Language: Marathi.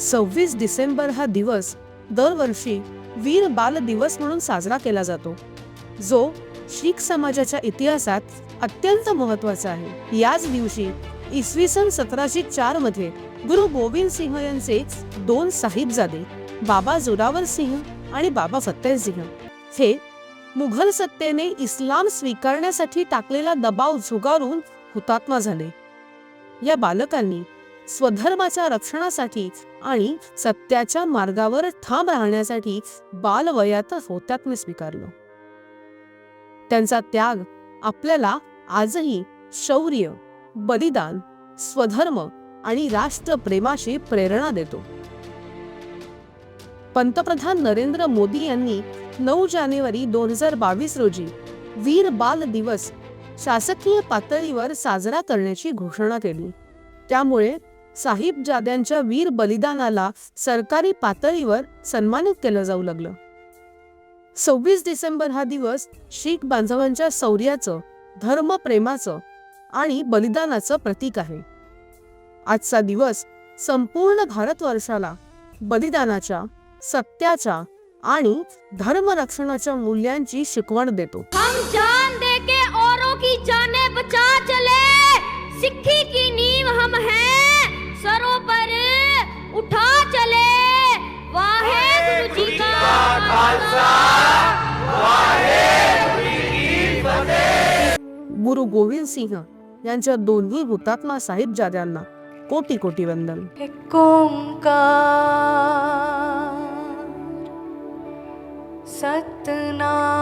सव्वीस डिसेंबर हा दिवस दरवर्षी वीर बाल दिवस म्हणून साजरा केला जातो. जो शीख समाजाच्या इतिहासात अत्यंत महत्त्वाचा आहे. याच दिवशी इसवी सन सतराशे चारमध्ये गुरु गोविंद सिंह यांचे दोन साहिबजादे बाबा जोरावर सिंह आणि बाबा फतेह सिंह हे मुघल सत्तेने इस्लाम स्वीकारण्यासाठी टाकलेला दबाव झुगारून हुतात्मा झाले. या बालकांनी स्वधर्माच्या रक्षणासाठी आणि सत्याच्या मार्गावर ठाम राहण्यासाठी बालवयातच होत्यात्म्य स्वीकारलं. त्यांचा त्याग आपल्याला आजही शौर्य बलिदान स्वधर्म आणि राष्ट्रप्रेमाशी प्रेरणा देतो. पंतप्रधान नरेंद्र मोदी यांनी नऊ जानेवारी दोन हजार बावीस रोजी वीर बाल दिवस शासकीय पातळीवर साजरा करण्याची घोषणा केली. त्यामुळे साहिबजाद्यांच्या वीर बलिदानाला सरकारी पातळीवर सन्मानित केलं जाऊ लागलं. सव्वीस डिसेंबर हा दिवस शीख बांधवांच्या शौर्याचं धर्मप्रेमाचं आणि बलिदानाचं प्रतीक आहे. आजचा दिवस संपूर्ण भारतवर्षाला बलिदानाच्या सत्याच्या आणि धर्मरक्षणाच्या मूल्यांची शिकवण देतो. हम जान औरों की जाने बचा गुरु गोविंद सिंह यांच्या दोन्ही हुतात्मा साहिबजाद्यांना कोटी कोटी वंदन सतनाम